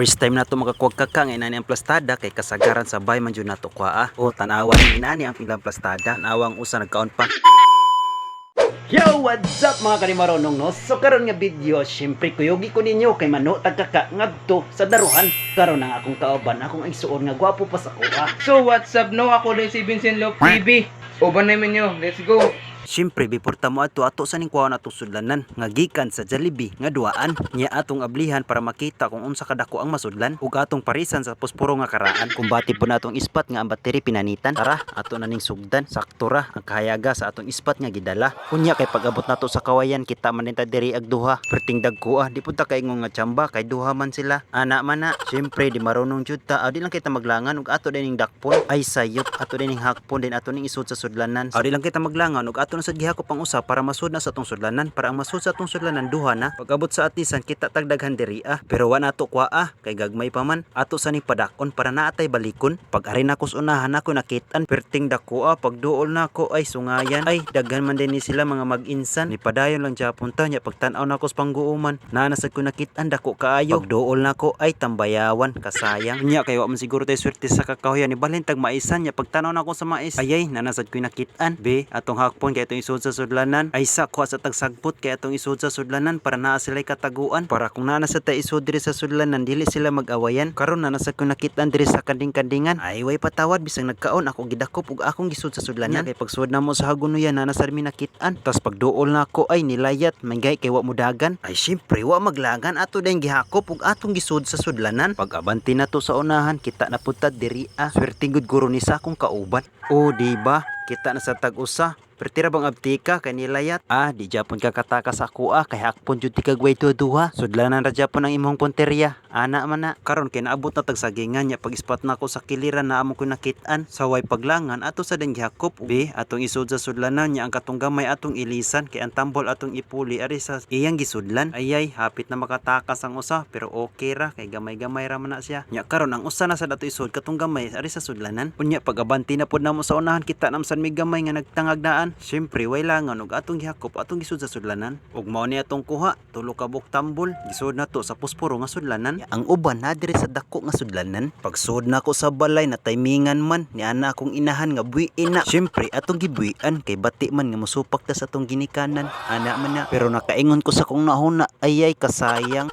First time na to makakuwag kaka nga inani ang plastada kay kasagaran sa bay man jud nato kwa ah. O tanawan ni inani ang pilang plastada. Tanawang usa nagkaon pa. Yo, what's up mga kanimaronong no? So karon nga video, syempre kuyogi ko ninyo kay mano tagkaka ngadto sa daruhan. Karon ang akong kauban, akong igsuon nga gwapo pa sa kuha. So what's up no? Ako din si Vincent Lop TV. Uban namin nyo. Let's go. Syempre biporta mo ato ato sa ning kuha nato sudlanan nga gikan sa Jollibee nga duaan nya atong ablihan para makita kung unsa kadako ang masudlan ug atong parisan sa posporo nga karaan. Kung bati po natong ispat nga ang battery pinanitan tara ato na ning sugdan. Sakto ra ang kahayaga sa atong ispat nga gidala. Kunya kay pag-abot nato sa kawayan kita man ta diri ag duha. Perting dagko ah di punta kay nga tsamba kay duha man sila. Ana man na syempre di marunong jud ta. Ah, di lang kita maglangan ug ato din dakpon. Ay sayop ato din hakpon din ato ning isud sa sudlanan. Ah, di lang kita maglangan ug ato na sad gihakop ang usa para masud na sa atong sudlanan. Para ang masud sa atong sudlanan duha na. Pag-abot sa atisan kita tagdaghan diri ah. Pero wa nato kwa ah. Kay gagmay pa man. Ato sa ning padakon para naatay balikon. Pag ari na kus unahan ako nakitan. Perting dako ah. Pag duol na ako ay sungayan. Ay daghan man din ni sila mga mag-insan. Ni padayon lang Japon ta nya pagtan-aw na ako sa pangguuman. Na nasad ko nakitan dako kaayo. Pag duol na ako ay tambayawan kasayang. Nya kay wa man siguro tay swerte sa kakahuyan ni balhin tag maisan nya pagtanaw na ako sa mais. Ayay nanasad ko nakitan. Be atong hakpon kay atong isud sa sudlanan. Ay sakwa sa tagsagpot kay atong isud sa sudlanan para naa sila'y kataguan. Para kung naa sa tay isud diri sa sudlanan dili sila mag-awayan. Karon na nasad ko nakitan diri sa kanding-kandingan ay way patawad bisang nagkaon ako gidakop ug akong gisud sa sudlanan. Kay pagsud na mo sa hagunuyan na nasad mi nakitan tas pagduol na ako ay nilayat manggay kay wa mudagan ay syempre wa maglangan ato dayong gihakop ug atong gisud sa sudlanan. Pag abanti na to sa unahan kita na puntad diri ah. Swerte gud guro ni sa akong kauban. O di ba? Kita na sa tag-usa Pertira bang abtika kay nilayat? Ah, di Japon ka kataka sa kuha kay hakpon jud ti kagway duha. Sudlanan ra Japon ang imong punteriya. Ana man na. Karon kay naabot na tagsagingan nya pag ispat na ako sa kiliran na amo ko nakitaan. Sa way paglangan ato sa ding gihakop. Be, atong isud sa sudlanan nya ang katong gamay atong ilisan kay ang tambol atong ipuli ari sa iyang gisudlan. Ayay, hapit na makatakas ang usa pero okay ra kay gamay-gamay ra man na siya. Nya karon ang usa na sa dato isud katong gamay ari sa sudlanan. Unya pag abanti na pud namo sa unahan kita namsan may gamay nga nagtangagnaan. Syempre way langan ug atong gihakop atong gisud sa sudlanan. Ug mao ni atong kuha tulo ka buk tambol gisud na to sa posporo nga sudlanan. Ang uban na diri sa dako nga sudlanan. Pagsud na ko sa balay na timingan man ni ana akong inahan nga buhiin na. Syempre atong gibuhian kay bati man nga mosupak ta sa atong ginikanan. Ana man na pero nakaingon ko sa kong nahuna ayay kasayang